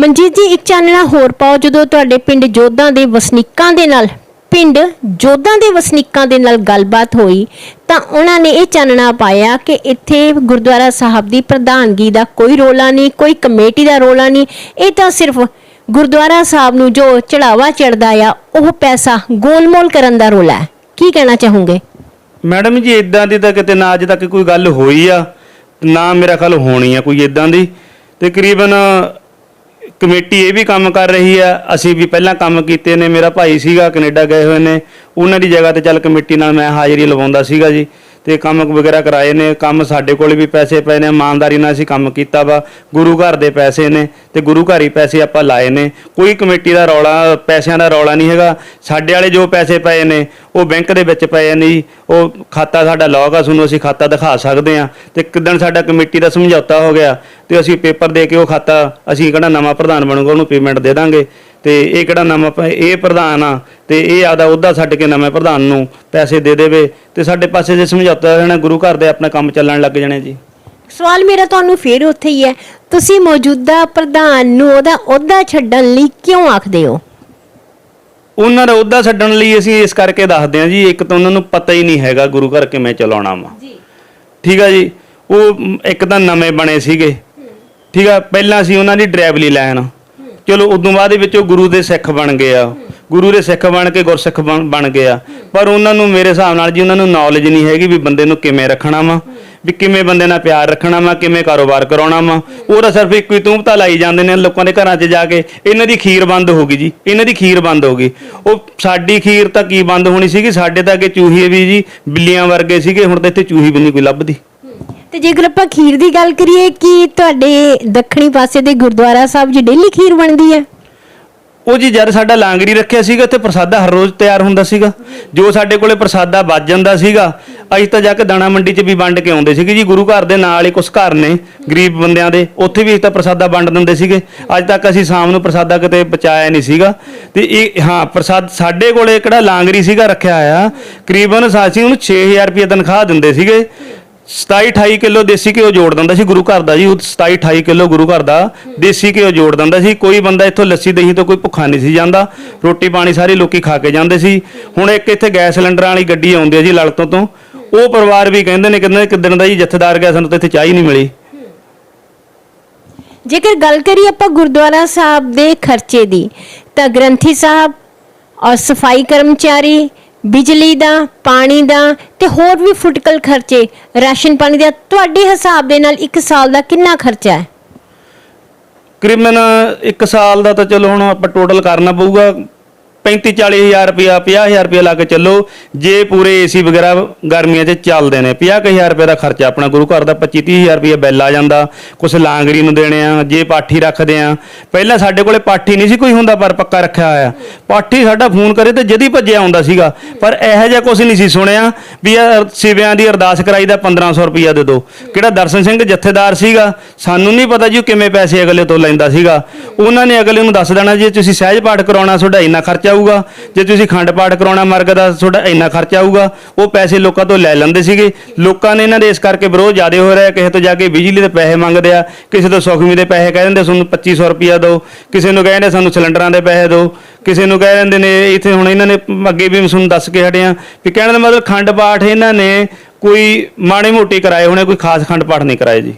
ਮਨਜੀਤ ਜੀ, ਇੱਕ ਚਾਨਣਾ ਹੋਰ ਪਾਓ, ਜਦੋਂ ਤੁਹਾਡੇ ਪਿੰਡ ਜੋਧਾਂ ਦੇ ਵਸਨੀਕਾਂ ਦੇ ਨਾਲ, ਪਿੰਡ ਜੋਧਾਂ ਦੇ ਵਸਨੀਕਾਂ ਦੇ ਨਾਲ ਗੱਲਬਾਤ ਹੋਈ, ਤਾਂ ਉਹਨਾਂ ਨੇ ਇਹ ਚਾਨਣਾ ਪਾਇਆ ਕਿ ਇੱਥੇ ਗੁਰਦੁਆਰਾ ਸਾਹਿਬ ਦੀ ਪ੍ਰਧਾਨਗੀ ਦਾ ਕੋਈ ਰੋਲਾ ਨਹੀਂ, ਕੋਈ ਕਮੇਟੀ ਦਾ ਰੋਲਾ ਨਹੀਂ, ਇਹ ਤਾਂ ਸਿਰਫ ਗੁਰਦੁਆਰਾ ਸਾਹਿਬ ਨੂੰ ਜੋ ਚੜਾਵਾ ਚੜਦਾ ਆ, ਉਹ ਪੈਸਾ ਗੋਲਮੋਲ ਕਰਨ ਦਾ ਰੋਲਾ ਹੈ। ਕੀ ਕਹਿਣਾ ਚਾਹੋਗੇ? ਮੈਡਮ ਜੀ ਇਦਾਂ ਦੀ ਤਾਂ ਕਿਤੇ ਨਾ ਅੱਜ ਤੱਕ ਕੋਈ ਗੱਲ ਹੋਈ ਆ, ਨਾ ਮੇਰਾ ਖਿਆਲ ਹੋਣੀ ਆ ਕੋਈ ਇਦਾਂ ਦੀ, ਤਕਰੀਬਨ ਕਮੇਟੀ ਇਹ ਵੀ ਕੰਮ ਕਰ ਰਹੀ ਆ, ਅਸੀਂ ਵੀ ਪਹਿਲਾਂ ਕੰਮ ਕੀਤੇ ਨੇ, ਮੇਰਾ ਭਾਈ ਸੀਗਾ, ਕੈਨੇਡਾ ਗਏ ਹੋਏ ਨੇ, ਉਹਨਾਂ ਦੀ ਜਗ੍ਹਾ ਤੇ ਚੱਲ ਕਮੇਟੀ ਨਾਲ ਮੈਂ ਹਾਜ਼ਰੀ ਲਵਾਉਂਦਾ ਸੀਗਾ ਜੀ। ਤੇ ਕੰਮ ਵਗੈਰਾ ਕਰਾਏ ਨੇ, ਕੰਮ ਸਾਡੇ ਕੋਲ ਵੀ ਪੈਸੇ ਪਏ ਨੇ, ਇਮਾਨਦਾਰੀ ਨਾਲ ਅਸੀਂ ਕੰਮ ਕੀਤਾ ਵਾ, ਗੁਰੂ ਘਰ ਦੇ ਪੈਸੇ ਨੇ ਤੇ ਗੁਰੂ ਘਰ ਹੀ ਪੈਸੇ ਆਪਾਂ ਲਾਏ ਨੇ। ਕੋਈ ਕਮੇਟੀ ਦਾ ਰੌਲਾ, ਪੈਸਿਆਂ ਦਾ ਰੌਲਾ ਨਹੀਂ ਹੈਗਾ। ਸਾਡੇ ਵਾਲੇ ਜੋ ਪੈਸੇ ਪਏ ਨੇ, ਉਹ ਬੈਂਕ ਦੇ ਵਿੱਚ ਪਏ ਨੇ ਜੀ ਉਹ ਖਾਤਾ ਸਾਡਾ ਲੌਗ ਆ, ਤੁਹਾਨੂੰ ਅਸੀਂ ਖਾਤਾ ਦਿਖਾ ਸਕਦੇ ਆ ਤੇ ਕਿਦਣ ਸਾਡਾ ਕਮੇਟੀ ਦਾ ਸਮਝੌਤਾ ਹੋ ਗਿਆ ਤੇ ਅਸੀਂ ਪੇਪਰ ਦੇ ਕੇ ਉਹ ਖਾਤਾ, ਅਸੀਂ ਕਿਹੜਾ ਨਵਾਂ ਪ੍ਰਧਾਨ ਬਣੂਗਾ, ਉਹਨੂੰ ਪੇਮੈਂਟ ਦੇ ਦਾਂਗੇ। ਤੇ ਇਹ ਕਿਹੜਾ ਪ- ਇਹ ਪ੍ਰਧਾਨ ਆ ਤੇ ਇਹ ਆਦਾ ਉਹਦਾ ਛੱਡ ਕੇ ਨਵੇਂ ਪ੍ਰਧਾਨ ਨੂੰ ਪੈਸੇ ਦੇ ਦੇਵੇ ਤੇ ਸਾਡੇ ਪਾਸੇ ਜੇ ਸਮਝੌਤਾ ਰਹਿਣਾ ਗੁਰੂ ਘਰ ਦੇ ਆਪਣਾ ਕੰਮ ਚੱਲਣ ਲੱਗ ਜਾਣੇ ਜੀ। ਸਵਾਲ ਮੇਰਾ ਤੁਹਾਨੂੰ ਫੇਰ ਉੱਥੇ ਹੀ ਹੈ ਤੁਸੀਂ ਮੌਜੂਦਾ ਪ੍ਰਧਾਨ ਨੂੰ ਉਹਦਾ ਅਹੁਦਾ ਛੱਡਣ ਲਈ ਕਿਉਂ ਆਖਦੇ ਹੋ? ਉਹਨਾਂ ਦਾ ਉਹਦਾ ਛੱਡਣ ਲਈ ਅਸੀਂ ਇਸ ਕਰਕੇ ਦੱਸਦੇ ਹਾਂ ਜੀ ਇੱਕ ਤਾਂ ਉਹਨਾਂ ਨੂੰ ਪਤਾ ਹੀ ਨਹੀਂ ਹੈਗਾ ਗੁਰੂ ਘਰ ਕਿਵੇਂ ਚਲਾਉਣਾ ਵਾ। ਜੀ। ਠੀਕ ਆ ਜੀ ਉਹ ਇੱਕ ਤਾਂ ਨਵੇਂ ਬਣੇ ਸੀਗੇ। ਠੀਕ ਆ ਪਹਿਲਾਂ ਸੀ ਉਹਨਾਂ ਦੀ ਡਰਾਈਵਲੀ ਲਾਈਨ ਚਲੋ ਉਦੋਂ ਬਾਅਦ ਦੇ ਵਿੱਚ ਉਹ ਗੁਰੂ ਦੇ ਸਿੱਖ ਬਣ ਗਏ ਆ। ਗੁਰੂ ਦੇ ਸਿੱਖ ਬਣ ਕੇ ਗੁਰਸਿੱਖ ਬਣ ਬਣ ਗਏ ਆ। ਪਰ ਉਹਨਾਂ ਨੂੰ ਮੇਰੇ ਹਿਸਾਬ ਨਾਲ ਜੀ ਉਹਨਾਂ ਨੂੰ ਨੌਲੇਜ ਨਹੀਂ ਹੈਗੀ ਵੀ ਬੰਦੇ ਨੂੰ ਕਿਵੇਂ ਰੱਖਣਾ ਵਾ, ਵੀ ਕਿਵੇਂ ਬੰਦੇ ਨਾਲ ਪਿਆਰ ਰੱਖਣਾ ਵਾ, ਕਿਵੇਂ ਕਾਰੋਬਾਰ ਕਰਾਉਣਾ ਵਾ। ਉਹ ਤਾਂ ਸਿਰਫ ਇੱਕੋ ਹੀ ਤੂੰਬਤਾ ਲਾਈ ਜਾਂਦੇ ਨੇ ਲੋਕਾਂ ਦੇ ਘਰਾਂ 'ਚ ਜਾ ਕੇ। ਇਹਨਾਂ ਦੀ ਖੀਰ ਬੰਦ ਹੋ ਗਈ ਜੀ। ਇਹਨਾਂ ਦੀ ਖੀਰ ਬੰਦ ਹੋ ਗਈ। ਉਹ ਸਾਡੀ ਖੀਰ ਤਾਂ ਕੀ ਬੰਦ ਹੋਣੀ ਸੀਗੀ? ਸਾਡੇ ਤਾਂ ਅੱਗੇ ਚੂਹੇ ਵੀ ਜੀ, ਬਿੱਲੀਆਂ ਵਰਗੇ ਸੀਗੇ। ਹੁਣ ਤਾਂ ਇੱਥੇ ਚੂਹੀ ਵੀ ਨਹੀਂ ਕੋਈ ਲੱਭਦੀ। ਤੇ ਜੇਕਰ ਆਪਾਂ ਖੀਰ ਦੀ ਗੱਲ ਕਰੀਏ ਕਿ ਤੁਹਾਡੇ ਦੱਖਣੀ ਪਾਸੇ ਦੇ ਗੁਰਦੁਆਰਾ ਸਾਹਿਬ 'ਚ ਡੇਲੀ ਖੀਰ ਬਣਦੀ ਹੈ? ਉਹ ਜੀ ਜਦ ਸਾਡਾ ਲਾਂਗਰੀ ਰੱਖਿਆ ਸੀਗਾ ਤੇ ਪ੍ਰਸਾਦਾ ਹਰ ਰੋਜ਼ ਤਿਆਰ ਹੁੰਦਾ ਸੀਗਾ। ਜੋ ਸਾਡੇ ਕੋਲੇ ਪ੍ਰਸਾਦਾ ਵੱਜ ਜਾਂਦਾ ਸੀਗਾ, ਅਸੀਂ ਤਾਂ ਜਾ ਕੇ ਦਾਣਾ ਮੰਡੀ 'ਚ ਵੀ ਵੰਡ ਕੇ ਆਉਂਦੇ ਸੀਗੇ ਜੀ। ਗੁਰੂ ਘਰ ਦੇ ਨਾਲ ਹੀ ਕੁਝ ਘਰ ਨੇ ਗਰੀਬ ਬੰਦਿਆਂ ਦੇ, ਉੱਥੇ ਵੀ ਅਸੀਂ ਤਾਂ ਪ੍ਰਸਾਦਾ ਵੰਡ ਦਿੰਦੇ ਸੀਗੇ। ਅੱਜ ਤੱਕ ਅਸੀਂ ਸ਼ਾਮ ਨੂੰ ਪ੍ਰਸਾਦਾ ਕਿਤੇ ਬਚਾਇਆ ਨਹੀਂ ਸੀਗਾ। ਤੇ ਇਹ, ਹਾਂ, ਪ੍ਰਸਾਦ ਸਾਡੇ ਕੋਲੇ ਕਿਹੜਾ ਲਾਂਗਰੀ ਸੀਗਾ ਰੱਖਿਆ ਆ ਕਰੀਬਨ ਅਸੀਂ ਉਹਨੂੰ 6000 ਰੁਪਏ ਤਨਖਾਹ ਦਿੰਦੇ ਸੀਗੇ। 27 28 ਕਿਲੋ ਦੇਸੀ ਘਿਓ ਜੋੜ ਦਿੰਦਾ ਸੀ ਗੁਰੂ ਘਰ ਦਾ ਜੀ, ਉਹ 27 28 ਕਿਲੋ ਗੁਰੂ ਘਰ ਦਾ ਦੇਸੀ ਘਿਓ ਜੋੜ ਦਿੰਦਾ ਸੀ। ਕੋਈ ਬੰਦਾ ਇੱਥੋਂ ਲੱਸੀ, ਦਹੀਂ ਤੋਂ ਕੋਈ ਭੁੱਖਾ ਨਹੀਂ ਸੀ ਜਾਂਦਾ। ਰੋਟੀ ਪਾਣੀ ਸਾਰੇ ਲੋਕੀ ਖਾ ਕੇ ਜਾਂਦੇ ਸੀ। ਹੁਣ ਇੱਕ ਇੱਥੇ ਗੈਸ ਸਿਲੰਡਰਾਂ ਵਾਲੀ ਗੱਡੀ ਆਉਂਦੀ ਹੈ ਜੀ ਲਲਤੋਂ ਤੋਂ। ਉਹ ਪਰਿਵਾਰ ਵੀ ਕਹਿੰਦੇ ਨੇ ਕਹਿੰਦੇ ਕਿਦਣ ਦਾ ਜੀ ਜਥੇਦਾਰ ਗਿਆ, ਸਾਨੂੰ ਤਾਂ ਇੱਥੇ ਚਾਹ ਹੀ ਨਹੀਂ ਮਿਲੀ। ਜੇਕਰ ਗੱਲ ਕਰੀਏ ਆਪਾਂ ਗੁਰਦੁਆਰਾ ਸਾਹਿਬ ਦੇ ਖਰਚੇ ਦੀ, ਤਾਂ ਗ੍ਰੰਥੀ ਸਾਹਿਬ ਔਰ ਸਫ਼ਾਈ ਕਰਮਚਾਰੀ ਬਿਜਲੀ ਦਾ, ਪਾਣੀ ਦਾ ਤੇ ਹੋਰ ਵੀ ਫੁਟਕਲ ਖਰਚੇ। ਰਾਸ਼ਨ ਪਾਣੀ ਦਾ ਤੁਹਾਡੇ ਹਿਸਾਬ ਦੇ ਨਾਲ ਇੱਕ ਸਾਲ ਦਾ ਕਿੰਨਾ ਖਰਚਾ ਹੈ? ਕਰੀਬਨ ਇੱਕ ਸਾਲ ਦਾ ਤਾਂ ਚਲੋ ਹੁਣ ਆਪਾਂ ਟੋਟਲ ਕਰਨਾ ਪਊਗਾ। 35 40000 ਰੁਪਇਆ 50000 ਰੁਪਇਆ ਲਾ ਕੇ ਚੱਲੋ। ਜੇ ਪੂਰੇ ਏਸੀ ਵਗੈਰਾ ਗਰਮੀਆਂ 'ਚ ਚੱਲਦੇ ਨੇ 50000 ਰੁਪਏ ਦਾ ਖਰਚਾ ਆਪਣਾ ਗੁਰੂ ਘਰ ਦਾ 25 30000 ਰੁਪਇਆ ਬਿੱਲ ਆ ਜਾਂਦਾ। ਕੁਛ ਲਾਂਗੜੀ ਨੂੰ ਦੇਣੇ ਆ, ਜੇ ਪਾਠੀ ਰੱਖਦੇ ਆ। ਪਹਿਲਾਂ ਸਾਡੇ ਕੋਲੇ ਪਾਠੀ ਨਹੀਂ ਸੀ ਕੋਈ ਹੁੰਦਾ, ਪਰ ਪੱਕਾ ਰੱਖਿਆ ਹੋਇਆ। ਪਾਠੀ ਸਾਡਾ ਫੋਨ ਕਰੇ ਤੇ ਜਦੀ ਭੱਜਿਆ ਆਉਂਦਾ ਸੀਗਾ। ਪਰ ਇਹੋ ਜਿਹਾ ਕੁਝ ਨਹੀਂ ਸੀ ਸੁਣਿਆ ਵੀ ਇਹ ਸਿਵਿਆਂ ਦੀ ਅਰਦਾਸ ਕਰਾਈ ਦਾ 1500 ਰੁਪਇਆ ਦੇ ਦਿਓ ਕਿਹੜਾ ਦਰਸ਼ਨ ਸਿੰਘ ਜਥੇਦਾਰ ਸੀਗਾ? ਸਾਨੂੰ ਨਹੀਂ ਪਤਾ ਜੀ ਉਹ ਕਿਵੇਂ ਪੈਸੇ ਅਗਲੇ ਤੋਂ ਲੈਂਦਾ ਸੀਗਾ। ਉਹਨਾਂ ਨੇ ਅਗਲੇ ਨੂੰ ਦੱਸ ਦੇਣਾ ਜੇ, ਤੁਸੀਂ ਸਹਿਜ ਪਾਠ ਕਰਾਉਣਾ, ਤੁਹਾਡਾ ਇੰਨਾ ਖਰਚਾ ਖਰਚਾ ਆਊਗਾ ਜੇ ਤੁਸੀਂ ਖੰਡ ਪਾਠ ਕਰਾਉਣਾ ਮਰਗ ਦਾ, ਤੁਹਾਡਾ ਇੰਨਾ ਖਰਚਾ ਆਊਗਾ। ਉਹ ਪੈਸੇ ਲੋਕਾਂ ਤੋਂ ਲੈ ਲੈਂਦੇ ਸੀਗੇ। ਲੋਕਾਂ ਨੇ ਇਹਨਾਂ ਦੇ ਇਸ ਕਰਕੇ ਵਿਰੋਧ ਜ਼ਿਆਦਾ ਹੋ ਰਿਹਾ ਕਿਸੇ ਤੋਂ ਜਾ ਕੇ ਬਿਜਲੀ ਦੇ ਪੈਸੇ ਮੰਗਦੇ ਆ, ਕਿਸੇ ਤੋਂ ਸੁਖਮੀ ਦੇ ਪੈਸੇ ਕਹਿ ਦਿੰਦੇ, ਸਾਨੂੰ 2500 ਰੁਪਇਆ ਦਿਓ। ਕਿਸੇ ਨੂੰ ਕਹਿੰਦੇ, ਸਾਨੂੰ ਸਿਲੰਡਰਾਂ ਦੇ ਪੈਸੇ ਦਿਓ। ਕਿਸੇ ਨੂੰ ਕਹਿ ਦਿੰਦੇ ਨੇ, ਇੱਥੇ ਹੁਣ ਇਹਨਾਂ ਨੇ ਅੱਗੇ ਵੀ ਤੁਹਾਨੂੰ ਦੱਸ ਕੇ ਹਟਿਆ ਵੀ ਕਹਿਣ ਦਾ ਮਤਲਬ ਖੰਡ ਪਾਠ ਇਹਨਾਂ ਨੇ ਕੋਈ ਮਾੜੇ ਮੋਟੇ ਕਰਾਏ ਹੋਣੇ, ਕੋਈ ਖਾਸ ਖੰਡ ਪਾਠ ਨਹੀਂ ਕਰਾਏ ਜੀ।